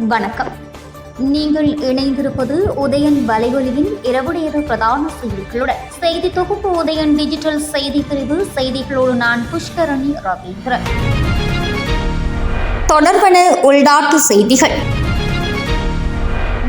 வணக்கம். நீங்கள் இணைந்திருப்பது உதயன் வலைவலியின் இரவுடையது பிரதான செய்திகளுடன். செய்தி தொகுப்பு உதயன் டிஜிட்டல் செய்தி பிரிவு. செய்திகளோடு நான் புஷ்கரணி ரவீந்திரன். தொடர்பன உள்நாட்டு செய்திகள்.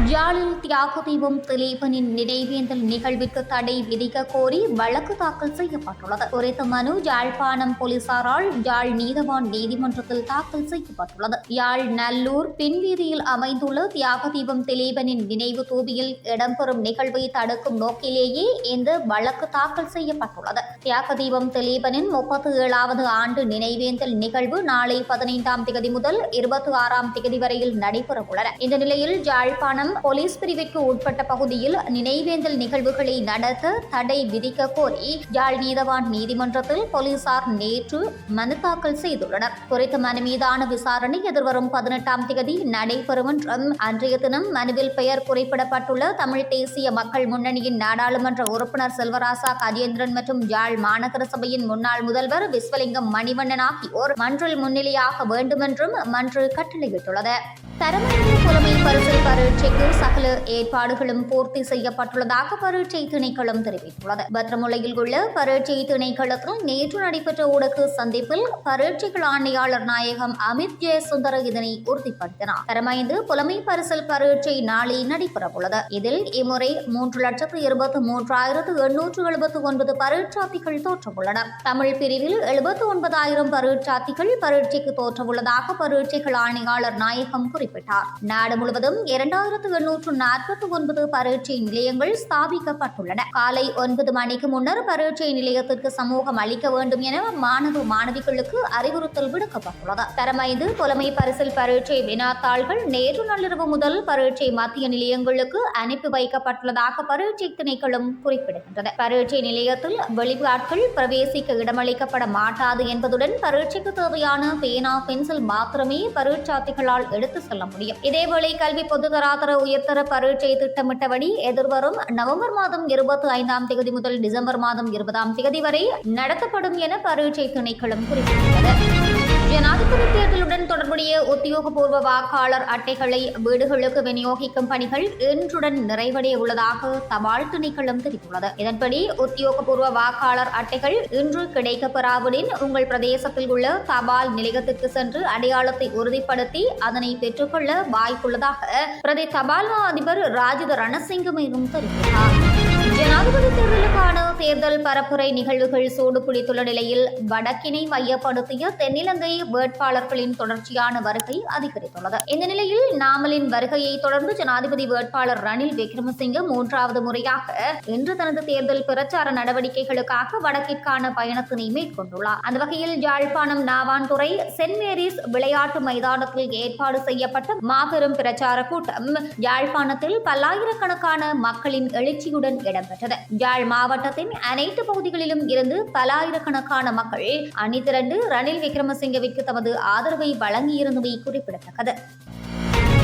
யாழில் தியாக தீபம் திலீபனின் நினைவேந்தல் நிகழ்விற்கு தடை விதிக்க கோரி வழக்கு தாக்கல் செய்யப்பட்டுள்ளது. குறித்த மனு யாழ்ப்பாணம் போலீசாரால் யாழ் நீதவான் நீதிமன்றத்தில் தாக்கல் செய்யப்பட்டுள்ளது. யாழ் நல்லூர் பின்வீதியில் அமைந்துள்ள தியாக தீபம் திலீபனின் நினைவு தூபியில் இடம்பெறும் நிகழ்வை தடுக்கும் நோக்கிலேயே இந்த வழக்கு தாக்கல் செய்யப்பட்டுள்ளது. தியாக தீபம் திலீபனின் முப்பத்தி ஏழாவது ஆண்டு நினைவேந்தல் நிகழ்வு நாளை பதினைந்தாம் திகதி முதல் இருபத்தி ஆறாம் திகதி வரையில் நடைபெறவுள்ளன. இந்த நிலையில் யாழ்ப்பாணம் போலீஸ் பிரிவிற்கு உட்பட்ட பகுதியில் நினைவேந்தல் நிகழ்வுகளை நடத்த தடை விதிக்க கோரி யாழ் நீதவான் நீதிமன்றத்தில் போலீசார் நேற்று மனு தாக்கல் செய்துள்ளனர். குறித்த மனு மீதான விசாரணை எதிர்வரும் பதினெட்டாம் தேதி நடைபெறும் என்றும் அன்றைய தினம் மனுவில் பெயர் குறிப்பிடப்பட்டுள்ள தமிழ் தேசிய மக்கள் முன்னணியின் நாடாளுமன்ற உறுப்பினர் செல்வராசா கஜேந்திரன் மற்றும் யாழ் மாநகர சபையின் முன்னாள் முதல்வர் விஸ்வலிங்கம் மணிவண்ணன் ஆகியோர் மன்றில் முன்னிலையாக வேண்டுமென்றும் மன்று கட்டளையிட்டுள்ளது தரமணிந்த புலமை பரிசில் பரீட்சைக்கு சகல ஏற்பாடுகளும் பூர்த்தி செய்யப்பட்டுள்ளதாக பரீட்சை திணைக்களம் தெரிவித்துள்ளது. பத்ரமுலையில் உள்ள பரீட்சை திணைக்களத்தில் நேற்று நடைபெற்ற ஊடக சந்திப்பில் பரீட்சைகள் ஆணையாளர் நாயகம் அமித் ஜெயசுந்தர இதனை உறுதிப்படுத்தினார். தரமைந்து புலமை பரிசல் பரீட்சை நாளை நடைபெறவுள்ளது. இதில் இம்முறை மூன்று லட்சத்து இருபத்தி மூன்றாயிரத்து எண்ணூற்று எழுபத்தி ஒன்பது பரீட்சார்த்திகள் தோற்றவுள்ளனர் தமிழ் பிரிவில் எழுபத்தி ஒன்பதாயிரம் பரீட்சார்த்திகள் பரீட்சைக்கு தோற்றவுள்ளதாக பரீட்சைகள் ஆணையாளர் நாயகம் குறிப்பிட்டார். நாடு முழுவதும் இரண்டாயிரத்து எண்ணூற்று நாற்பத்தி ஒன்பது பரீட்சை நிலையங்கள் ஸ்தாபிக்கப்பட்டுள்ளன. காலை ஒன்பது மணிக்கு முன்னர் பரீட்சை நிலையத்திற்கு சமூகம் அளிக்க வேண்டும் என மாணவ மாணவிகளுக்கு அறிவுறுத்தல் விடுக்கப்பட்டுள்ளது. தரமைந்து புலமை பரிசில் பரீட்சை வினாத்தாள்கள் நேற்று நள்ளிரவு முதல் பரீட்சை மத்திய நிலையங்களுக்கு அனுப்பி வைக்கப்பட்டுள்ளதாக பரீட்சை திணைக்களம் குறிப்பிடுகின்றது. பரீட்சை நிலையத்தில் வெளிநாட்கள் பிரவேசிக்க இடமளிக்கப்பட மாட்டாது என்பதுடன் பரீட்சைக்கு தேவையான பேனா பென்சில் மாத்திரமே பரீட்சார்த்திகளால் எடுத்து செல்ல முடியும். இதேவேளை கல்வி பொதுதராதர உயர்தர பரீட்சை திட்டமிட்டபடி எதிர்வரும் நவம்பர் மாதம் இருபத்தி ஐந்தாம் தேதி முதல் டிசம்பர் மாதம் இருபதாம் தேதி வரை நடத்தப்படும் என பரீட்சை திணைக்களம் குறிப்பிட்டுள்ளது. ஜனாதிபதி தேர்தலுடன் தொடர்புடைய உத்தியோகபூர்வ வாக்காளர் அட்டைகளை வீடுகளுக்கு விநியோகிக்கும் பணிகள் இன்றுடன் நிறைவடைய உள்ளதாக தபால் திணைக்களம் தெரிவித்துள்ளது. இதன்படி உத்தியோகபூர்வ வாக்காளர் அட்டைகள் இன்று கிடைக்கப்பெறாவிடின் உங்கள் பிரதேசத்தில் உள்ள தபால் நிலையத்திற்கு சென்று அடையாளத்தை உறுதிப்படுத்தி அதனை பெற்றுக்கொள்ள வாய்ப்புள்ளதாக பிரதி தபால் மா அதிபர் ராஜித ரணசிங்க மேலும் தெரிவித்தார். ஜனாதிபதி தேர்தலுக்கான தேர்தல் பரப்புரை நிகழ்வுகள் சூடு பிடித்துள்ள நிலையில் வடக்கினை மையப்படுத்திய தென்னிலங்கை வேட்பாளர்களின் தொடர்ச்சியான வருகை அதிகரித்துள்ளது. இந்த நிலையில் நாமலின் வருகையை தொடர்ந்து ஜனாதிபதி வேட்பாளர் ரணில் விக்ரமசிங்க மூன்றாவது முறையாக இன்று தனது தேர்தல் பிரச்சார நடவடிக்கைகளுக்காக வடக்கிற்கான பயணத்தினை மேற்கொண்டுள்ளார். அந்த வகையில் யாழ்ப்பாணம் நாவான்துறை சென்ட் மேரிஸ் விளையாட்டு மைதானத்தில் ஏற்பாடு செய்யப்பட்ட மாபெரும் பிரச்சார கூட்டம் யாழ்ப்பாணத்தில் பல்லாயிரக்கணக்கான மக்களின் எழுச்சியுடன் இடம் இடம்பெற்றது. யாழ் மாவட்டத்தின் அனைத்து பகுதிகளிலும் இருந்து பல்லாயிரக்கணக்கான மக்கள் அணிதிரண்டு ரணில் விக்ரமசிங்கவிற்கு தமது ஆதரவை வழங்கியிருந்தமை குறிப்பிடத்தக்கது.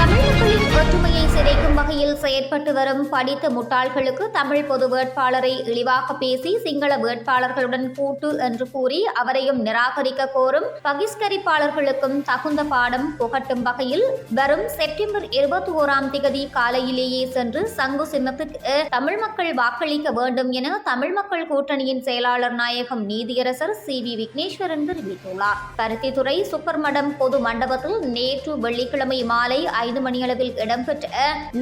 தமிழ் ஒற்றுமையை சிதைக்கும் வகையில் செயற்பட்டு வரும் படித்த முட்டாள்களுக்கு தமிழ் பொது வேட்பாளரை இழிவாக பேசி சிங்கள வேட்பாளர்களுடன் கூட்டு என்று கூறி அவரையும் நிராகரிக்க கோரும் பகிஷ்கரிப்பாளர்களுக்கும் தகுந்த பாடம் புகட்டும் வகையில் வரும் செப்டம்பர் இருபத்தி ஓராம் திகதி காலையிலேயே சென்று சங்கு சின்னத்துக்கு தமிழ் மக்கள் வாக்களிக்க வேண்டும் என தமிழ் மக்கள் கூட்டணியின் செயலாளர் நாயகம் நீதியரசர் சி வி விக்னேஸ்வரன் தெரிவித்துள்ளார். பருத்தித்துறை சுப்பர்மடம் பொது மண்டபத்தில் நேற்று வெள்ளிக்கிழமை மாலை ஐந்து மணியளவில் இடம்பெற்ற.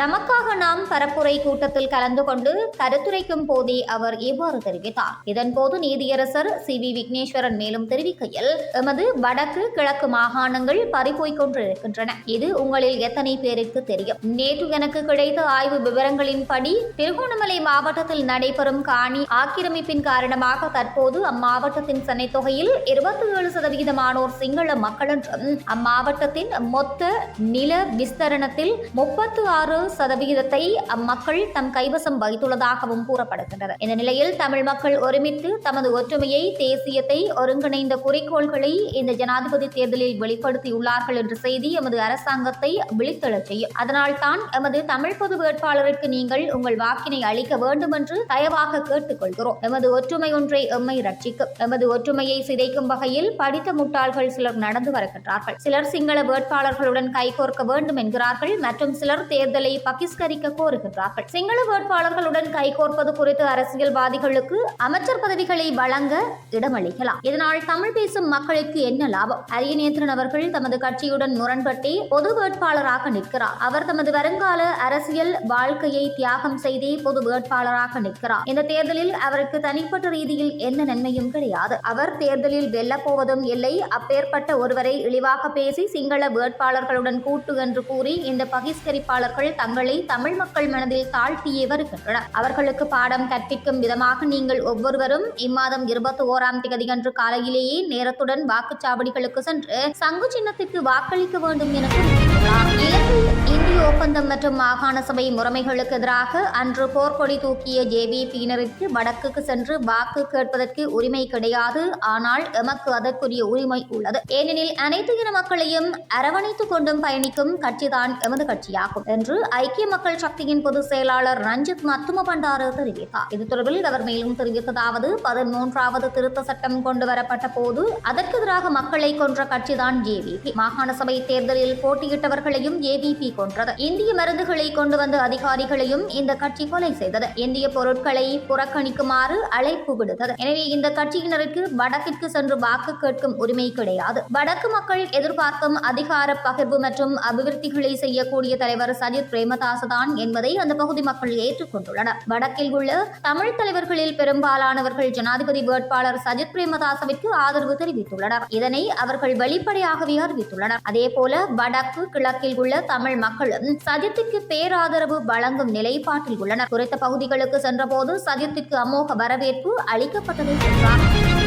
நமக்காக நாம் பரப்புரை கூட்டத்தில் கலந்து கொண்டு கருத்துரைக்கும் போதே அவர் இவ்வாறு தெரிவித்தார். இதன்போது நீதியரசர் சி. வி. விக்னேஸ்வரன் மேலும் தெரிவிக்கையில் எமது வடக்கு கிழக்கு மாகாணங்கள் பறிபோய்க் கொண்டிருக்கின்றன. இது உங்களில் எத்தனை பேருக்கு தெரியும்? நேற்று எனக்கு கிடைத்த ஆய்வு விவரங்களின்படி திருகோணமலை மாவட்டத்தில் நடைபெறும் காணி ஆக்கிரமிப்பின் காரணமாக தற்போது அம்மாவட்டத்தின் சனைத்தொகையில் இருபத்தி ஏழு சதவிகிதமானோர் சிங்கள மக்கள் என்றும் அம்மாவட்டத்தின் மொத்த நில விஸ்தரணத்தில் முப்பத்து ஆறு சதவிகிதத்தை அம்மக்கள் தம் கைவசம் வைத்துள்ளதாகவும் கூறப்படுகின்றது. இந்த நிலையில் தமிழ் மக்கள் ஒருமித்து தமது ஒற்றுமையை தேசியத்தை ஒருங்கிணைந்த குறிக்கோள்களை இந்த ஜனாதிபதி தேர்தலில் வெளிப்படுத்தியுள்ளார்கள் என்ற செய்தி எமது அரசாங்கத்தை விழித்தெழச் செய்யும். அதனால் தான் எமது தமிழ் பொது வேட்பாளருக்கு நீங்கள் உங்கள் வாக்கினை அளிக்க வேண்டும் என்று தயவாக கேட்டுக்கொள்கிறோம். எமது ஒற்றுமை ஒன்றை எம்மை ரட்சிக்கும். எமது ஒற்றுமையை சிதைக்கும் வகையில் படித்த முட்டாள்கள் சிலர் நடந்து வருகின்றார்கள். சிலர் சிங்கள வேட்பாளர்களுடன் கைகோர்க்க வேண்டும் என்கிறார்கள். மற்றும் சிலர் தேர்தலை பகிஷ்கரிக்க கோருகின்றார்கள். சிங்கள வேட்பாளர்களுடன் கைகோர்ப்பது குறித்து அரசியல்வாதிகளுக்கு அமைச்சர் பதவிகளை வழங்க இடமளிக்கலாம். இதனால் தமிழ் பேசும் மக்களுக்கு என்ன லாபம்? அரியநேந்திரன் அவர்கள் தமது கட்சியுடன் முரண்பட்டே பொது வேட்பாளராக நிற்கிறார். அவர் தமது வருங்கால அரசியல் வாழ்க்கையை தியாகம் செய்தே பொது வேட்பாளராக நிற்கிறார். இந்த தேர்தலில் அவருக்கு தனிப்பட்ட ரீதியில் எந்த நன்மையும் கிடையாது. அவர் தேர்தலில் வெல்லப் போவதும் இல்லை. அப்பேற்பட்ட ஒருவரை இழிவாக பேசி சிங்கள வேட்பாளர்களுடன் கூட்டு என்று கூறி இந்த பகிஷ்கரிப்பாளர்கள் தங்களை தமிழ் மக்கள் மனதில் தாழ்த்தியே வருகின்றனர். அவர்களுக்கு பாடம் கற்பிக்கும் விதமாக நீங்கள் ஒவ்வொருவரும் இம்மாதம் இருபத்தி ஓராம் தேதியன்று காலையிலேயே நேரத்துடன் வாக்குச்சாவடிகளுக்கு சென்று சங்கு சின்னத்திற்கு வாக்களிக்க வேண்டும் என தெரிவித்துள்ளார் இலங்கை ஒப்பந்தம் மற்றும் மாகாண சபை முறைமைகளுக்கு எதிராக அன்று போர்க்கொடி தூக்கிய ஜேவிபியினருக்கு வடக்குக்கு சென்று வாக்கு கேட்பதற்கு உரிமை கிடையாது. ஆனால் எமக்கு அதற்குரிய உரிமை உள்ளது. ஏனெனில் அனைத்து இன மக்களையும் அரவணைத்துக் கொண்டும் பயணிக்கும் கட்சிதான் எமது கட்சியாகும் என்று ஐக்கிய மக்கள் சக்தியின் பொதுச் செயலாளர் ரஞ்சித் மத்தும பண்டார தெரிவித்தார். இது தொடர்பில் அவர் மேலும் தெரிவித்ததாவது பதிமூன்றாவது திருத்த சட்டம் கொண்டு வரப்பட்ட போது அதற்கு எதிராக மக்களை கொன்ற கட்சிதான் ஜேவிபி. மாகாண சபை தேர்தலில் போட்டியிட்டவர்களையும் ஜேவிபி கொன்றது இந்திய மருந்துகளை கொண்டு வந்த அதிகாரிகளையும் இந்த கட்சி கொலை செய்தது. இந்திய பொருட்களை புறக்கணிக்குமாறு அழைப்பு விடுத்தது. எனவே இந்த கட்சியினருக்கு வடக்கிற்கு சென்று வாக்கு கேட்கும் உரிமை கிடையாது. வடக்கு மக்கள் எதிர்பார்க்கும் அதிகார பகிர்வு மற்றும் அபிவிருத்திகளை செய்யக்கூடிய தலைவர் சஜித் பிரேமதாச தான் என்பதை அந்த பகுதி மக்கள் ஏற்றுக்கொண்டுள்ளனர். வடக்கில் உள்ள தமிழ் தலைவர்களில் பெரும்பாலானவர்கள் ஜனாதிபதி வேட்பாளர் சஜித் பிரேமதாசவிற்கு ஆதரவு தெரிவித்துள்ளனர். இதனை அவர்கள் வெளிப்படையாகவே அறிவித்துள்ளனர். அதே போல வடக்கு கிழக்கில் உள்ள தமிழ் மக்கள் மக்களும் சஜித்திற்கு பேராதரவு வழங்கும் நிலைப்பாட்டில் உள்ளனர். குறித்த பகுதிகளுக்கு சென்றபோது சஜித்திற்கு அமோக வரவேற்பு அளிக்கப்பட்டது என்றார்.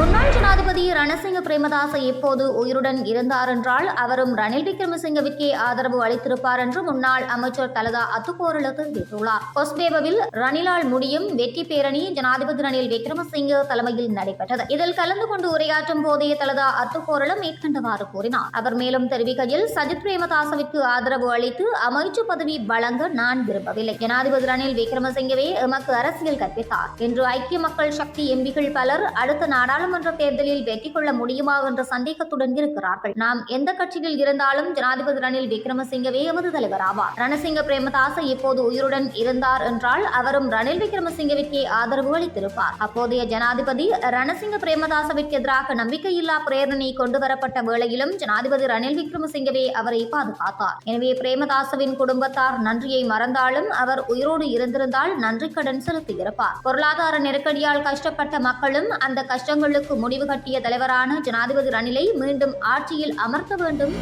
முன்னாள் ஜனாதிபதி ரணசிங்க பிரேமதாச எப்போது உயிருடன் இருந்தார் என்றால் அவரும் ரணில் விக்ரமசிங்கவிற்கே ஆதரவு அளித்திருப்பார் என்று முன்னாள் அமைச்சர் தலதா அத்துக்கோரல தெரிவித்துள்ளார். கொஸ்பேவில் ரணிலால் முடியும் வெற்றி பேரணி ஜனாதிபதி ரணில் விக்ரமசிங்க தலைமையில் நடைபெற்றது. இதில் கலந்து கொண்டு உரையாற்றும் போதே தலதா அத்துக்கோரல மேற்கண்டவாறு கூறினார். அவர் மேலும் தெரிவிக்கையில் சஜித் பிரேமதாசவிற்கு ஆதரவு அளித்து அமைச்சு பதவி வழங்க நான் விரும்பவில்லை. ஜனாதிபதி ரணில் விக்ரமசிங்கவே எமக்கு அரசியல் கற்பித்தார் என்று ஐக்கிய மக்கள் சக்தி எம்பிகள் பலர் அடுத்த நாடாளுமன்ற நாடாளுமன்ற தேர்தலில் வெற்றி கொள்ள முடியுமா என்ற சந்தேகத்துடன் இருக்கிறார்கள். நாம் எந்த கட்சியில் இருந்தாலும் ஜனாதிபதி ரணில் விக்ரமசிங்கவே எமது தலைவர் ஆவார். ரணசிங்க பிரேமதாச இப்போது உயிருடன் இருந்தார் என்றால் அவரும் ரணில் விக்ரமசிங்கவிற்கே ஆதரவு அளித்திருப்பார். அப்போதைய ஜனாதிபதி ரணசிங்க பிரேமதாசவிற்கு எதிராக நம்பிக்கையில்லா பிரேரணை கொண்டுவரப்பட்ட வேளையிலும் ஜனாதிபதி ரணில் விக்ரமசிங்கவே அவரை பாதுகாத்தார். எனவே பிரேமதாசவின் குடும்பத்தார் நன்றியை மறந்தாலும் அவர் உயிரோடு இருந்திருந்தால் நன்றி கடன் செலுத்தியிருப்பார். பொருளாதார நெருக்கடியால் கஷ்டப்பட்ட மக்களும் அந்த கஷ்டங்களுக்கு முடிவு கட்டிய தலைவரான ஜனாதிபதி ரணிலை மீண்டும் ஆட்சியில் அமர்த்த வேண்டும்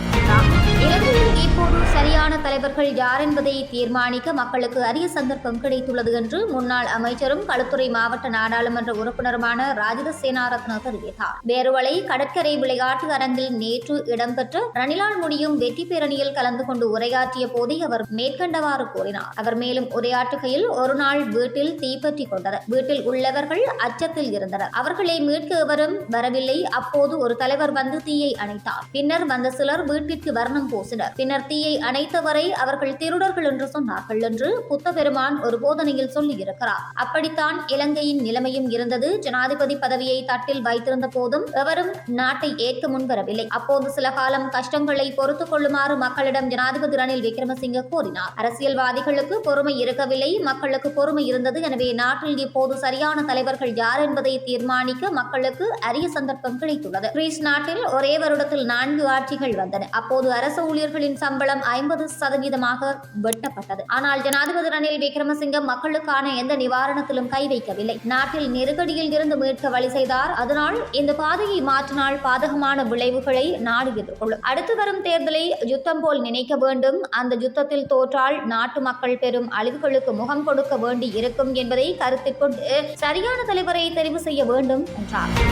இலங்கையில் இப்போது சரியான தலைவர்கள் யார் என்பதை தீர்மானிக்க மக்களுக்கு அரிய சந்தர்ப்பம் கிடைத்துள்ளது என்று முன்னாள் அமைச்சரும் களுத்துறை மாவட்ட நாடாளுமன்ற உறுப்பினருமான ராஜித சேனாரத்ன தெரிவித்தார். பேருவளை கடற்கரை விளையாட்டு அரங்கில் நேற்று இடம்பெற்ற ரணிலால் முடியும் வெற்றி பேரணியில் கலந்து கொண்டு உரையாற்றிய போதே அவர் மேற்கண்டவாறு கூறினார். அவர் மேலும் உரையாற்றுகையில் ஒரு நாள் வீட்டில் தீப்பற்றி கொண்டனர். வீட்டில் உள்ளவர்கள் அச்சத்தில் இருந்தனர். அவர்களை மீட்க ஒருவரும் வரவில்லை. அப்போது ஒரு தலைவர் வந்து தீயை அணைத்தார். பின்னர் வந்த சிலர் வீட்டிற்கு வர்ணம் பூசினர். பின்னர் தீயை அணைத்தவரை அவர்கள் திருடர்கள் என்று சொன்னார்கள் என்று புத்த பெருமான் ஒரு போதனையில் சொல்லியிருக்கிறார். அப்படித்தான் இலங்கையின் நிலைமையும் இருந்தது. ஜனாதிபதி பதவியை தட்டில் வைத்திருந்த போதும் எவரும் நாட்டை ஏற்க முன்வரவில்லை. அப்போது சில காலம் கஷ்டங்களை பொறுத்துக் கொள்ளுமாறு மக்களிடம் ஜனாதிபதி ரணில் விக்ரமசிங்க கூறினார். அரசியல்வாதிகளுக்கு பொறுமை இருக்கவில்லை. மக்களுக்கு பொறுமை இருந்தது. எனவே நாட்டில் இப்போது சரியான தலைவர்கள் யார் என்பதை தீர்மானிக்க மக்களுக்கு அரிய சந்தர்ப்பம் கிடைத்துள்ளது. கிரீஸ் நாட்டில் ஒரே வருடத்தில் நான்கு ஆட்சிகள் வந்தன. அப்போது அரசு ஊழியர்களின் சம்பளம் ஐம்பது சதவீதமாக வெட்டப்பட்டது. ஆனால் ஜனாதிபதி ரணில் விக்ரமசிங்க மக்களுக்கான எந்த நிவாரணத்திலும் கை வைக்கவில்லை. நாட்டில் நெருக்கடியில் இருந்து மீட்க வழி செய்தார். அதனால் இந்த பாதையை மாற்றினால் பாதகமான விளைவுகளை நாடு எதிர்கொள்ளும். அடுத்து வரும் தேர்தலை யுத்தம் போல் நினைக்க வேண்டும். அந்த யுத்தத்தில் தோற்றால் நாட்டு மக்கள் பெரும் அழிவுகளுக்கு முகம் கொடுக்க வேண்டி இருக்கும் என்பதை கருத்தில் கொண்டு சரியான தலைவரை தெரிவு செய்ய வேண்டும் என்றார்.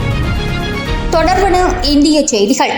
தொடர்பான இந்திய செய்திகள்.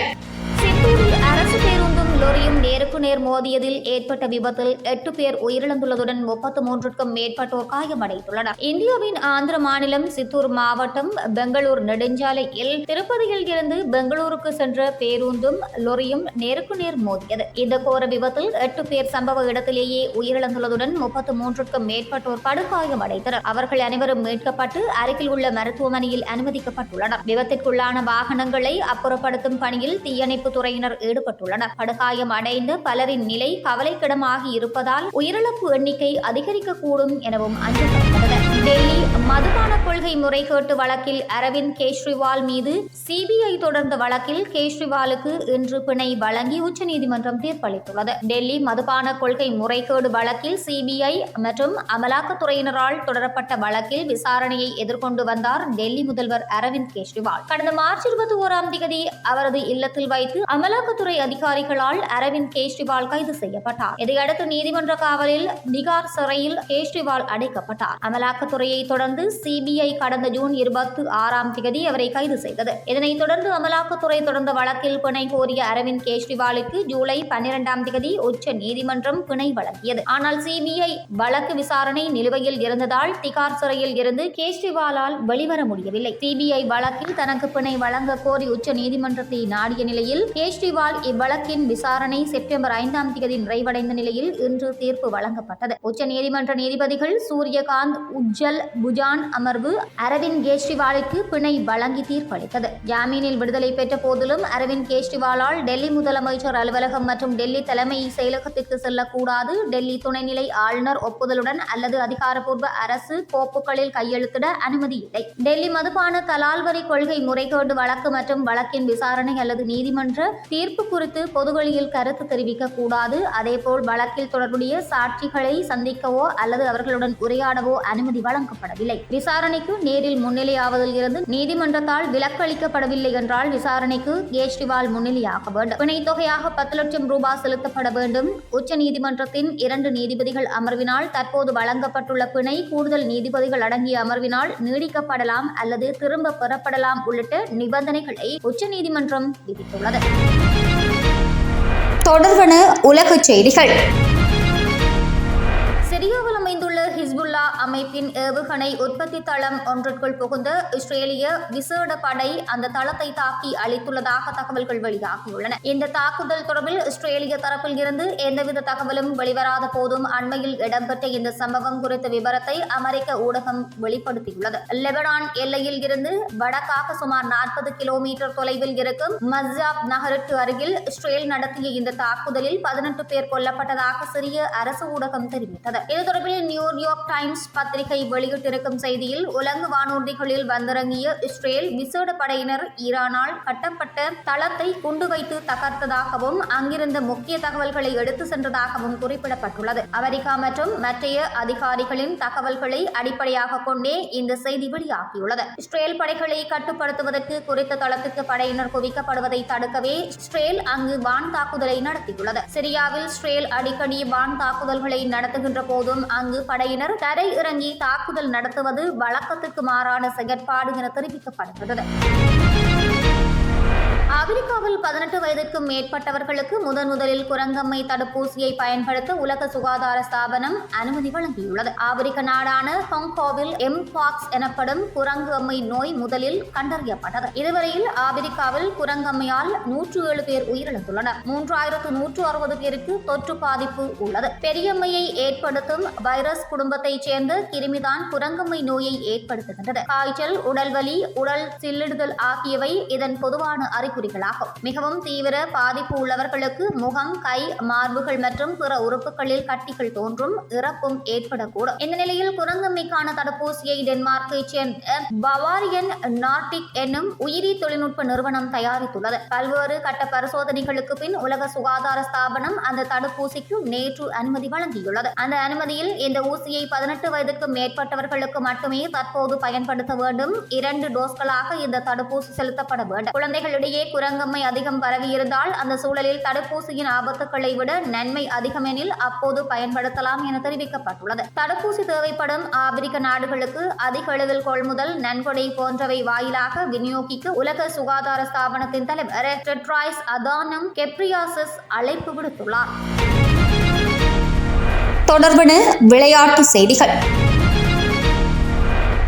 லொரியும் நேருக்கு நேர் மோதியதில் ஏற்பட்ட விபத்தில் எட்டு பேர் உயிரிழந்துள்ளதுடன் முப்பத்து மூன்றுக்கும் மேற்பட்டோர் காயமடைந்துள்ளனர். இந்தியாவின் ஆந்திர மாநிலம் சித்தூர் மாவட்டம் பெங்களூர் நெடுஞ்சாலையில் திருப்பதியில் இருந்து பெங்களூருக்கு சென்ற பேருந்தும் லொரியும் நேருக்கு நேர் மோதியது. இந்த கோர விபத்தில் எட்டு பேர் சம்பவ இடத்திலேயே உயிரிழந்துள்ளதுடன் முப்பத்து மூன்றுக்கும் மேற்பட்டோர் படுகாயமடைந்தனர். அவர்கள் அனைவரும் மீட்கப்பட்டு அருகில் உள்ள மருத்துவமனையில் அனுமதிக்கப்பட்டுள்ளனர். விபத்திற்குள்ளான வாகனங்களை அப்புறப்படுத்தும் பணியில் தீயணைப்பு துறையினர் ஈடுபட்டுள்ளனர். காயம் அடைந்து பலரின் நிலை கவலைக்கிடமாகி இருப்பதால் உயிரிழப்பு எண்ணிக்கை அதிகரிக்கக்கூடும் எனவும் அஞ்சப்படுகிறது டெல்லி மதுபான கொள்கை முறைகேட்டு வழக்கில் அரவிந்த் கெஜ்ரிவால் மீது சிபிஐ தொடர்ந்த வழக்கில் கெஜ்ரிவாலுக்கு இன்று பிணை வழங்கி உச்சநீதிமன்றம் தீர்ப்பளித்துள்ளது. டெல்லி மதுபான கொள்கை முறைகேடு வழக்கில் சிபிஐ மற்றும் அமலாக்கத்துறையினரால் தொடரப்பட்ட வழக்கில் விசாரணையை எதிர்கொண்டு வந்தார் டெல்லி முதல்வர் அரவிந்த் கெஜ்ரிவால். கடந்த மார்ச் இருபத்தி ஓராம் தேதி அவரது இல்லத்தில் வைத்து அமலாக்கத்துறை அதிகாரிகளால் அரவிந்த் கெஜ்ரிவால் கைது செய்யப்பட்டார். இதையடுத்து நீதிமன்ற காவலில் திகார் சிறையில் கெஜ்ரிவால் அடைக்கப்பட்டார். அமலாக்கத்துறையை தொடர்ந்து சிபிஐ கடந்த ஜூன் இருபத்தி ஆறாம் தேதி அவரை கைது செய்தது. இதனைத் தொடர்ந்து அமலாக்கத்துறை தொடர்ந்த வழக்கில் பிணை கோரிய அரவிந்த் கெஜ்ரிவாலுக்கு ஜூலை பன்னிரெண்டாம் தேதி உச்ச நீதிமன்றம் பிணை வழங்கியது. ஆனால் சிபிஐ வழக்கு விசாரணை நிலுவையில் இருந்ததால் திகார் சிறையில் இருந்து கெஜ்ரிவாலால் வெளிவர முடியவில்லை. சிபிஐ வழக்கில் தனக்கு பிணை வழங்க கோரி உச்ச நீதிமன்றத்தை நாடிய நிலையில் கெஜ்ரிவால் இவ்வழக்கின் விசாரணை செப்டம்பர் ஐந்தாம் தேதி நிறைவடைந்த நிலையில் இன்று தீர்ப்பு வழங்கப்பட்டது. உச்ச நீதிமன்ற நீதிபதிகள் சூரியகாந்த் உஜ்ஜல் புஜ ஜான் அமர்வு அரவிந்த் கெஜ்ரிவாலுக்கு பிணை வழங்கி தீர்ப்பளித்தது. ஜாமீனில் விடுதலை பெற்ற போதிலும் அரவிந்த் கெஜ்ரிவாலால் டெல்லி முதலமைச்சர் அலுவலகம் மற்றும் டெல்லி தலைமை செயலகத்திற்கு செல்லக்கூடாது. டெல்லி துணைநிலை ஆளுநர் ஒப்புதலுடன் அல்லது அதிகாரப்பூர்வ அரசு கோப்புகளில் கையெழுத்திட அனுமதி இல்லை. டெல்லி மதுபான கலால்வரி கொள்கை முறைகேடு வழக்கு மற்றும் வழக்கின் விசாரணை அல்லது நீதிமன்ற தீர்ப்பு குறித்து பொதுவெளியில் கருத்து தெரிவிக்க கூடாது அதேபோல் வழக்கில் தொடர்புடைய சாட்சிகளை சந்திக்கவோ அல்லது அவர்களுடன் உரையாடவோ அனுமதி வழங்கப்படவில்லை. விசாரணைக்கு நேரில் முன்னிலையாவதில் இருந்து நீதிமன்றத்தால் விலக்களிக்கப்படவில்லை என்றால் விசாரணைக்கு கேஜ்ரிவால் முன்னிலையாக வேண்டும். பிணைத் தொகையாக பத்து லட்சம் ரூபாய் செலுத்தப்பட வேண்டும். உச்ச நீதிமன்றத்தின் இரண்டு நீதிபதிகள் அமர்வினால் தற்போது வழங்கப்பட்டுள்ள பிணை கூடுதல் நீதிபதிகள் அடங்கிய அமர்வினால் நீடிக்கப்படலாம் அல்லது திரும்ப பெறப்படலாம் உள்ளிட்ட நிபந்தனைகளை உச்சநீதிமன்றம் விதித்துள்ளது. தொடர்வன உலகச் செய்திகள். சிரியாவில் அமைந்துள்ள ஹிஸ்புல்லா அமைப்பின் ஏவுகணை உற்பத்தி தளம் ஒன்றிற்குள் புகுந்த இஸ்ரேலிய விசேட படை அந்த தளத்தை தாக்கி அளித்துள்ளதாக தகவல்கள் வெளியாகியுள்ளன. இந்த தாக்குதல் தொடர்பில் இஸ்ரேலிய தரப்பில் இருந்து எந்தவித தகவலும் வெளிவராத போதும் அண்மையில் இடம்பெற்ற இந்த சம்பவம் குறித்த விவரத்தை அமெரிக்க ஊடகம் வெளிப்படுத்தியுள்ளது. லெபனான் எல்லையில் இருந்து வடக்காக சுமார் நாற்பது கிலோமீட்டர் தொலைவில் இருக்கும் மஸ்ஜாப் நகருக்கு அருகில் இஸ்ரேல் நடத்திய இந்த தாக்குதலில் பதினெட்டு பேர் கொல்லப்பட்டதாக சிறிய அரசு ஊடகம் தெரிவித்தது. இது தொடர்பில் நியூயார்க் டைம்ஸ் பத்திரிகை வெளியிட்டிருக்கும் செய்தியில் உலங்கு வானூர்திகளில் வந்திறங்கிய இஸ்ரேல் விசேட படையினர் ஈரானால் கட்டப்பட்ட தளத்தை குண்டு வைத்து தகர்த்ததாகவும் அங்கிருந்த முக்கிய தகவல்களை எடுத்து சென்றதாகவும் குறிப்பிடப்பட்டுள்ளது. அமெரிக்கா மற்றும் மற்றைய அதிகாரிகளின் தகவல்களை அடிப்படையாக கொண்டே இந்த செய்தி வெளியாகியுள்ளது. இஸ்ரேல் படைகளை கட்டுப்படுத்துவதற்கு குறித்த தளத்துக்கு படையினர் குவிக்கப்படுவதை தடுக்கவே இஸ்ரேல் அங்கு வான் தாக்குதலை நடத்தியுள்ளது. சிரியாவில் இஸ்ரேல் அடிக்கடி வான் தாக்குதல்களை நடத்துகின்ற போதும் அங்கு படையினர் தரை இறங்கி தாக்குதல் நடத்துவது வழக்கத்துக்கு மாறான செயற்பாடு என தெரிவிக்கப்படுகிறது. அமெரிக்காவில் பதினெட்டு வயதிற்கும் மேற்பட்டவர்களுக்கு முதன் முதலில் குரங்கம்மை தடுப்பூசியை பயன்படுத்த உலக சுகாதார ஸ்தாபனம் அனுமதி வழங்கியுள்ளது. ஆப்பிரிக்க நாடான ஹாங்காவில் எம் பாக்ஸ் எனப்படும் குரங்கம்மை நோய் முதலில் கண்டறியப்பட்டது. இதுவரையில் ஆப்பிரிக்காவில் குரங்கம்மையால் நூற்று ஏழு பேர் உயிரிழந்துள்ளனர். மூன்றாயிரத்து நூற்று அறுபது பேருக்கு தொற்று பாதிப்பு உள்ளது. பெரியம்மையை ஏற்படுத்தும் வைரஸ் குடும்பத்தைச் சேர்ந்த கிருமிதான் குரங்கம்மை நோயை ஏற்படுத்துகின்றது. காய்ச்சல் உடல்வலி உடல் சில்லிடுதல் ஆகியவை இதன் பொதுவான அறிகுறி அறிகுறிகளாகும் மிகவும் தீவிர பாதிப்பு உள்ளவர்களுக்கு முகம் கை மார்புகள் மற்றும் பிற உறுப்புகளில் கட்டிகள் தோன்றும் இறப்பும் ஏற்படக்கூடும். இந்த நிலையில் குரங்குமைக்கான தடுப்பூசியை டென்மார்க்கை சேர்ந்த பவாரியன் நார்டிக் என்னும் உயிரி தொழில்நுட்ப நிறுவனம் தயாரித்துள்ளது. பல்வேறு கட்ட பரிசோதனைகளுக்கு பின் உலக சுகாதார ஸ்தாபனம் அந்த தடுப்பூசிக்கு நேற்று அனுமதி வழங்கியுள்ளது. அந்த அனுமதியில் இந்த ஊசியை பதினெட்டு வயதுக்கு மேற்பட்டவர்களுக்கு மட்டுமே தற்போது பயன்படுத்த வேண்டும். இரண்டு டோஸ்களாக இந்த தடுப்பூசி செலுத்தப்பட வேண்டும். குழந்தைகளிடையே குரங்கம்மை அதிகம் பரவியிருந்தால் அந்த சூழலில் தடுப்பூசியின் ஆபத்துக்களை விட நன்மை அதிகம் எனில் அப்போது பயன்படுத்தலாம் என தெரிவிக்கப்பட்டுள்ளது. தடுப்பூசி தேவைப்படும் ஆப்பிரிக்க நாடுகளுக்கு அதிக அளவில் கொள்முதல் நன்கொடை போன்றவை வாயிலாக விநியோகிக்க உலக சுகாதார ஸ்தாபனத்தின் தலைவர் டெட்ராய்ஸ் அதானம் கெப்ரியாசஸ் அழைப்பு விடுத்துள்ளார். தொடர்பன விளையாட்டு செய்திகள்.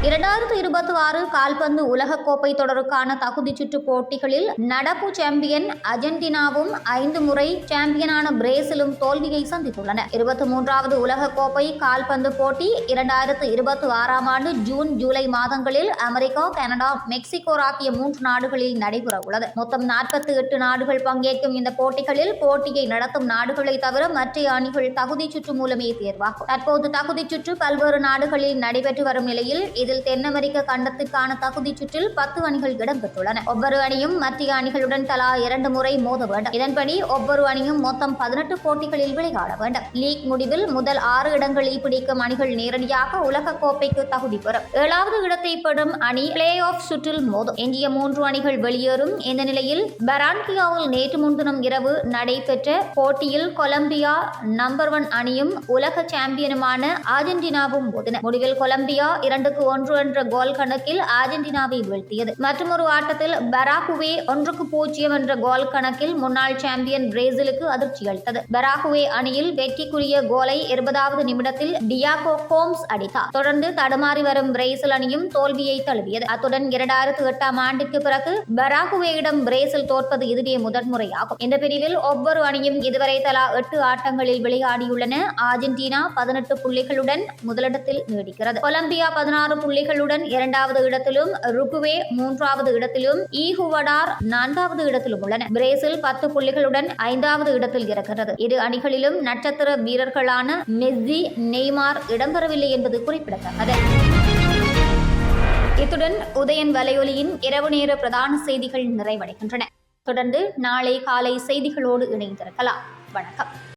இரண்டாயிரத்து இருபத்தி ஆறு கால்பந்து உலகக்கோப்பை தொடருக்கான தகுதிச் சுற்று போட்டிகளில் நடப்பு சாம்பியன் அர்ஜென்டினாவும் ஐந்து முறை சாம்பியனான பிரேசிலும் தோல்வியை சந்தித்துள்ளன. இருபத்தி மூன்றாவது உலகக்கோப்பை கால்பந்து போட்டி இரண்டாயிரத்து இருபத்தி ஆறாம் ஆண்டு ஜூன் ஜூலை மாதங்களில் அமெரிக்கா கனடா மெக்சிகோ ஆகிய மூன்று நாடுகளில் நடைபெற உள்ளது. மொத்தம் நாற்பத்தி எட்டு நாடுகள் பங்கேற்கும் இந்த போட்டிகளில் போட்டியை நடத்தும் நாடுகளை தவிர மற்ற அணிகள் தகுதிச் சுற்று மூலமே தேர்வாகும். தற்போது தகுதிச் சுற்று பல்வேறு நாடுகளில் நடைபெற்று வரும் நிலையில் இது இதில் தென் அமெரிக்க கண்டத்திற்கான தகுதிச் சுற்றில் பத்து அணிகள் இடம்பெற்றுள்ளன. ஒவ்வொரு அணியும் மத்திய அணிகளுடன் தலா இரண்டு முறை மோத வேண்டும். இதன்படி ஒவ்வொரு அணியும் மொத்தம் பதினெட்டு போட்டிகளில் விளையாட வேண்டும். லீக் முடிவில் முதல் ஆறு இடங்களில் பிடிக்கும் அணிகள் நேரடியாக உலக கோப்பைக்கு தகுதி பெறும். ஏழாவது இடத்தை பெறும் அணி பிளே ஆஃப் சுற்றில் மோதும். எஞ்சிய மூன்று அணிகள் வெளியேறும். இந்த நிலையில் பரான்கியாவில் நேற்று முன்தினம் இரவு நடைபெற்ற போட்டியில் கொலம்பியா நம்பர் ஒன் அணியும் உலக சாம்பியனுமான அர்ஜென்டினாவும் மோதின. முடிவில் கொலம்பியா இரண்டுக்கு ஒன்று ஒன்று என்ற கோல் கணக்கில் அர்ஜென்டினாவை வீழ்த்தியது. மற்றொரு ஆட்டத்தில் பராகுவே ஒன்றுக்கு பூஜ்ஜியம் என்ற கோல் கணக்கில் முன்னாள் சாம்பியன் பிரேசிலுக்கு அதிர்ச்சி அளித்தது. பராகுவே அணியில் வெற்றிக்குரிய கோலை இருபதாவது நிமிடத்தில் டியாகோ கோம்ஸ் அடித்தார். தொடர்ந்து தடுமாறி வரும் பிரேசில் அணியும் தோல்வியை தழுவியது. அத்துடன் இரண்டாயிரத்து எட்டாம் ஆண்டுக்கு பிறகு பராகுவேயிடம் பிரேசில் தோற்பது இதுவே முதன்முறையாகும். இந்த பிரிவில் ஒவ்வொரு அணியும் இதுவரை தலா எட்டு ஆட்டங்களில் விளையாடியுள்ளன. அர்ஜென்டினா பதினெட்டு புள்ளிகளுடன் முதலிடத்தில் நீடிக்கிறது. கொலம்பியா பதினாறு புள்ளிகளுடன் இரண்டாவது இடத்திலும் ருக்குவே மூன்றாவது இடத்திலும் ஈகுவடார் நான்காவது இடத்திலும் உள்ளன. பிரேசில் பத்து புள்ளிகளுடன் ஐந்தாவது இடத்தில் இருக்கிறது. இரு அணிகளிலும் நட்சத்திர வீரர்களான மெஸ்ஸி நெய்மார் இடம்பெறவில்லை என்பது குறிப்பிடத்தக்கது. இத்துடன் உதயன் வலையொலியின் இரவு நேர பிரதான செய்திகள் நிறைவடைகின்றன. தொடர்ந்து நாளை காலை செய்திகளோடு இணைந்திருக்கலாம். வணக்கம்.